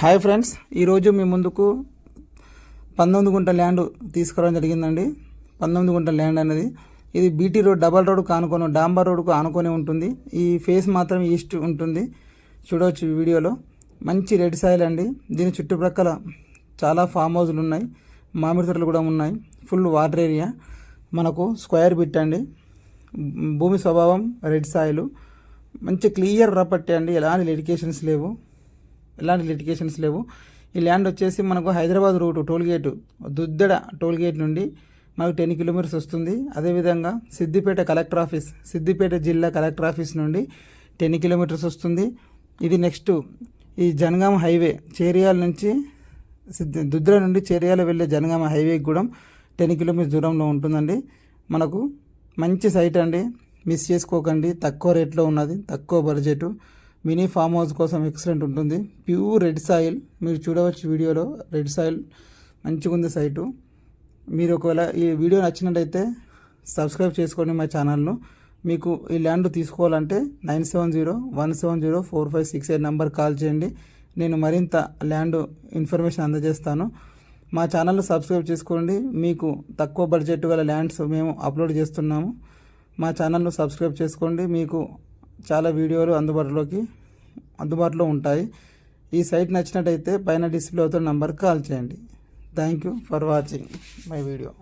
Hi friends ఈరోజు మీ ముందుకు పంతొమ్మిది గుంట ల్యాండ్ తీసుకురావడం జరిగిందండి. పంతొమ్మిది గుంట ల్యాండ్ అనేది ఇది బీటీ రోడ్ డబల్ రోడ్ ఆనుకొని డాంబర్ రోడ్కు ఆనుకొని ఉంటుంది. ఈ ఫేస్ మాత్రం ఈస్ట్ ఉంటుంది. చూడవచ్చు ఈ వీడియోలో. మంచి రెడ్ సాయిల్ అండి. దీని చుట్టుప్రక్కల చాలా ఫామ్ హౌస్లు ఉన్నాయి. మామిడి తోటలు కూడా ఉన్నాయి. Full water area. మనకు స్క్వేర్ బిట్ అండి. భూమి స్వభావం రెడ్ సాయిలు. మంచి క్లియర్ రాపట్టే అండి. ఎలాంటి లిటికేషన్స్ లేవు. ఎలాంటి లిటికేషన్స్ లేవు. ఈ ల్యాండ్ వచ్చేసి మనకు Hyderabad route tollgate Duddeda tollgate నుండి మనకు టెన్ కిలోమీటర్స్ వస్తుంది. అదేవిధంగా సిద్దిపేట కలెక్టర్ ఆఫీస్ సిద్దిపేట జిల్లా కలెక్టర్ ఆఫీస్ నుండి టెన్ కిలోమీటర్స్ వస్తుంది. ఇది నెక్స్ట్ ఈ జనగామ హైవే చేరియాల నుంచి సిద్ధ దుద్ర నుండి చేరియాల వెళ్ళే జనగామ హైవేకి కూడా టెన్ కిలోమీటర్స్ దూరంలో ఉంటుందండి. మనకు మంచి సైట్ అండి. మిస్ చేసుకోకండి. తక్కువ రేట్లో ఉన్నది తక్కువ బడ్జెట్. మినీ ఫామ్ హౌస్ కోసం ఎక్సలెంట్ ఉంటుంది. Pure red soil. మీరు చూడవచ్చు వీడియోలో రెడ్ సాయిల్ మంచిగా ఉంది సైటు. మీరు ఒకవేళ ఈ వీడియో నచ్చినట్టయితే సబ్స్క్రైబ్ చేసుకోండి మా ఛానల్ను. మీకు ఈ ల్యాండ్ తీసుకోవాలంటే nine seven zero one seven zero four five six eight number call చేయండి. నేను మరింత ల్యాండ్ ఇన్ఫర్మేషన్ అందజేస్తాను. మా ఛానల్ సబ్స్క్రైబ్ చేసుకోండి. మీకు తక్కువ బడ్జెట్ గల ల్యాండ్స్ మేము అప్లోడ్ చేస్తున్నాము. మా ఛానల్ను సబ్స్క్రైబ్ చేసుకోండి. మీకు చాలా వీడియోలు అందుబాటులోకి అందుబాటులో ఉంటాయి. ఈ సైట్ నచ్చినట్టయితే పైన డిస్ప్లే అవుతున్న నంబర్కి కాల్ చేయండి. Thank you for watching my video